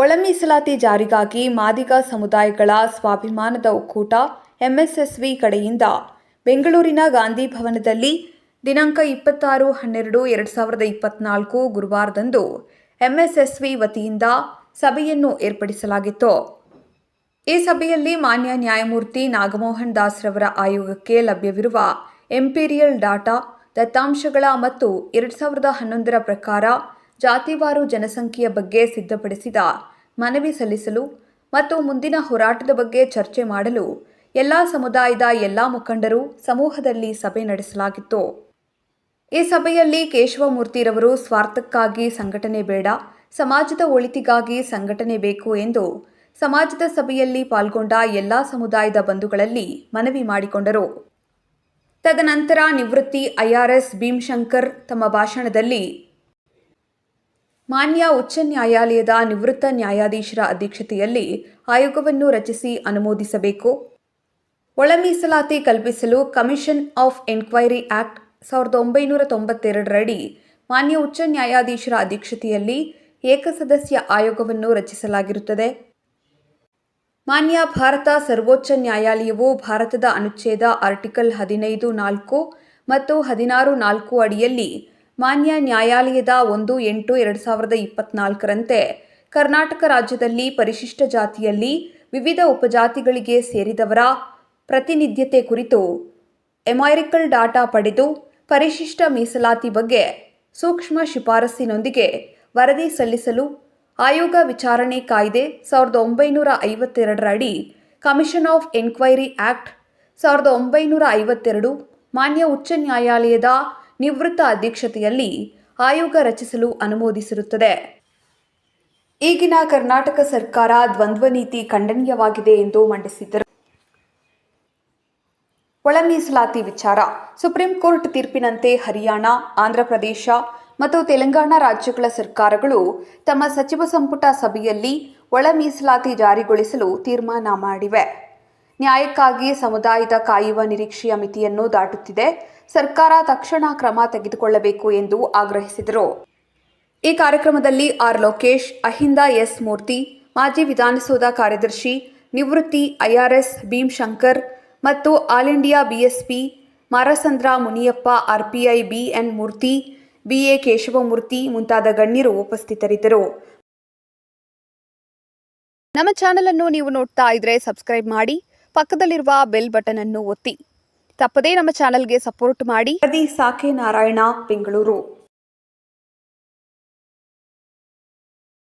ಒಳ ಮೀಸಲಾತಿ ಜಾರಿಗಾಗಿ ಮಾದಿಗ ಸಮುದಾಯಗಳ ಸ್ವಾಭಿಮಾನದ ಒಕ್ಕೂಟ ಎಂಎಸ್ಎಸ್ವಿ ಕಡೆಯಿಂದ ಬೆಂಗಳೂರಿನ ಗಾಂಧಿ ಭವನದಲ್ಲಿ ದಿನಾಂಕ ಇಪ್ಪತ್ತಾರು ಹನ್ನೆರಡು ಎರಡು ಸಾವಿರದ ಇಪ್ಪತ್ನಾಲ್ಕು ಗುರುವಾರದಂದು ಎಂಎಸ್ಎಸ್ವಿ ವತಿಯಿಂದ ಸಭೆಯನ್ನು ಏರ್ಪಡಿಸಲಾಗಿತ್ತು. ಈ ಸಭೆಯಲ್ಲಿ ಮಾನ್ಯ ನ್ಯಾಯಮೂರ್ತಿ ನಾಗಮೋಹನ್ ದಾಸ್ರವರ ಆಯೋಗಕ್ಕೆ ಲಭ್ಯವಿರುವ ಎಂಪೀರಿಯಲ್ ಡಾಟಾ ದತ್ತಾಂಶಗಳ ಮತ್ತು ಎರಡು ಸಾವಿರದ ಹನ್ನೊಂದರ ಪ್ರಕಾರ ಜಾತಿವಾರು ಜನಸಂಖ್ಯೆಯ ಬಗ್ಗೆ ಸಿದ್ಧಪಡಿಸಿದ ಮನವಿ ಸಲ್ಲಿಸಲು ಮತ್ತು ಮುಂದಿನ ಹೋರಾಟದ ಬಗ್ಗೆ ಚರ್ಚೆ ಮಾಡಲು ಎಲ್ಲ ಸಮುದಾಯದ ಎಲ್ಲ ಮುಖಂಡರು ಸಮೂಹದಲ್ಲಿ ಸಭೆ ನಡೆಸಲಾಗಿತ್ತು. ಈ ಸಭೆಯಲ್ಲಿ ಕೇಶವಮೂರ್ತಿರವರು ಸ್ವಾರ್ಥಕ್ಕಾಗಿ ಸಂಘಟನೆ ಬೇಡ, ಸಮಾಜದ ಒಳಿತಿಗಾಗಿ ಸಂಘಟನೆ ಬೇಕು ಎಂದು ಸಮಾಜದ ಸಭೆಯಲ್ಲಿ ಪಾಲ್ಗೊಂಡ ಎಲ್ಲ ಸಮುದಾಯದ ಬಂಧುಗಳಲ್ಲಿ ಮನವಿ ಮಾಡಿಕೊಂಡರು. ತದನಂತರ ನಿವೃತ್ತಿ ಐಆರ್ಎಸ್ ಭೀಮ್ಶಂಕರ್ ತಮ್ಮ ಭಾಷಣದಲ್ಲಿ ಮಾನ್ಯ ಉಚ್ಚ ನ್ಯಾಯಾಲಯದ ನಿವೃತ್ತ ನ್ಯಾಯಾಧೀಶರ ಅಧ್ಯಕ್ಷತೆಯಲ್ಲಿ ಆಯೋಗವನ್ನು ರಚಿಸಿ ಅನುಮೋದಿಸಬೇಕು. ಒಳ ಮೀಸಲಾತಿ ಕಲ್ಪಿಸಲು ಕಮಿಷನ್ ಆಫ್ ಎನ್ಕ್ವೈರಿ ಆಕ್ಟ್ ಸಾವಿರದ ಒಂಬೈನೂರ ತೊಂಬತ್ತೆರಡರಡಿ ಮಾನ್ಯ ಉಚ್ಚ ನ್ಯಾಯಾಧೀಶರ ಅಧ್ಯಕ್ಷತೆಯಲ್ಲಿ ಏಕಸದಸ್ಯ ಆಯೋಗವನ್ನು ರಚಿಸಲಾಗಿರುತ್ತದೆ. ಮಾನ್ಯ ಭಾರತ ಸರ್ವೋಚ್ಚ ನ್ಯಾಯಾಲಯವು ಭಾರತದ ಅನುಚ್ಛೇದ ಆರ್ಟಿಕಲ್ ಹದಿನೈದು ನಾಲ್ಕು ಮತ್ತು ಹದಿನಾರು ನಾಲ್ಕು ಅಡಿಯಲ್ಲಿ ಮಾನ್ಯ ನ್ಯಾಯಾಲಯದ ಒಂದು ಎಂಟು ಎರಡು ಸಾವಿರದ ಇಪ್ಪತ್ನಾಲ್ಕರಂತೆ ಕರ್ನಾಟಕ ರಾಜ್ಯದಲ್ಲಿ ಪರಿಶಿಷ್ಟ ಜಾತಿಯಲ್ಲಿ ವಿವಿಧ ಉಪಜಾತಿಗಳಿಗೆ ಸೇರಿದವರ ಪ್ರತಿನಿಧ್ಯತೆ ಕುರಿತು ಎಮೈರಿಕಲ್ ಡಾಟಾ ಪಡೆದು ಪರಿಶಿಷ್ಟ ಮೀಸಲಾತಿ ಬಗ್ಗೆ ಸೂಕ್ಷ್ಮ ಶಿಫಾರಸ್ಸಿನೊಂದಿಗೆ ವರದಿ ಸಲ್ಲಿಸಲು ಆಯೋಗ ವಿಚಾರಣೆ ಕಾಯ್ದೆ ಸಾವಿರದ ಒಂಬೈನೂರ ಐವತ್ತೆರಡರ ಅಡಿ ಕಮಿಷನ್ ಆಫ್ ಎನ್ಕ್ವೈರಿ ಆಕ್ಟ್ ಸಾವಿರದ ಒಂಬೈನೂರ ಐವತ್ತೆರಡು ಮಾನ್ಯ ಉಚ್ಚ ನ್ಯಾಯಾಲಯದ ನಿವೃತ್ತ ಅಧ್ಯಕ್ಷತೆಯಲ್ಲಿ ಆಯೋಗ ರಚಿಸಲು ಅನುಮೋದಿಸಿರುತ್ತದೆ. ಈಗಿನ ಕರ್ನಾಟಕ ಸರ್ಕಾರ ದ್ವಂದ್ವ ನೀತಿ ಖಂಡನೀಯವಾಗಿದೆ ಎಂದು ಮಂಡಿಸಿದರು. ಒಳ ಮೀಸಲಾತಿ ವಿಚಾರ. ಸುಪ್ರೀಂ ಕೋರ್ಟ್ ತೀರ್ಪಿನಂತೆ ಹರಿಯಾಣ ಆಂಧ್ರಪ್ರದೇಶ ಮತ್ತು ತೆಲಂಗಾಣ ರಾಜ್ಯಗಳ ಸರ್ಕಾರಗಳು ತಮ್ಮ ಸಚಿವ ಸಂಪುಟ ಸಭೆಯಲ್ಲಿ ಒಳ ಮೀಸಲಾತಿ ಜಾರಿಗೊಳಿಸಲು ತೀರ್ಮಾನ ಮಾಡಿವೆ. ನ್ಯಾಯಕ್ಕಾಗಿ ಸಮುದಾಯದ ಕಾಯುವ ನಿರೀಕ್ಷೆಯ ಮಿತಿಯನ್ನು ದಾಟುತ್ತಿದೆ. ಸರ್ಕಾರ ತಕ್ಷಣ ಕ್ರಮ ತೆಗೆದುಕೊಳ್ಳಬೇಕು ಎಂದು ಆಗ್ರಹಿಸಿದರು. ಈ ಕಾರ್ಯಕ್ರಮದಲ್ಲಿ ಆರ್ ಲೋಕೇಶ್, ಅಹಿಂದ ಎಸ್ ಮೂರ್ತಿ, ಮಾಜಿ ವಿಧಾನಸೌಧ ಕಾರ್ಯದರ್ಶಿ ನಿವೃತ್ತಿ ಐಆರ್ಎಸ್ ಭೀಮಶಂಕರ್ ಮತ್ತು all India BSP Marasandra Muniyappa RPI BN Murthy BA Keshavamurthy ಮುಂತಾದ ಗಣ್ಯರು ಉಪಸ್ಥಿತರಿದ್ದರು. ನಮ್ಮ ಚಾನೆಲ್ ಅನ್ನು ನೀವು ನೋಡ್ತಾ ಇದ್ರೆ ಸಬ್ಸ್ಕ್ರೈಬ್ ಮಾಡಿ ಪಕ್ಕದಲ್ಲಿರುವ ಬೆಲ್ ಬಟನ್ ಅನ್ನು ಒತ್ತಿ. ತಪ್ಪದೇ ನಮ್ಮ ಚಾನೆಲ್ಗೆ ಸಪೋರ್ಟ್ ಮಾಡಿ. ಸಾಕೆ ನಾರಾಯಣ ಬೆಂಗಳೂರು.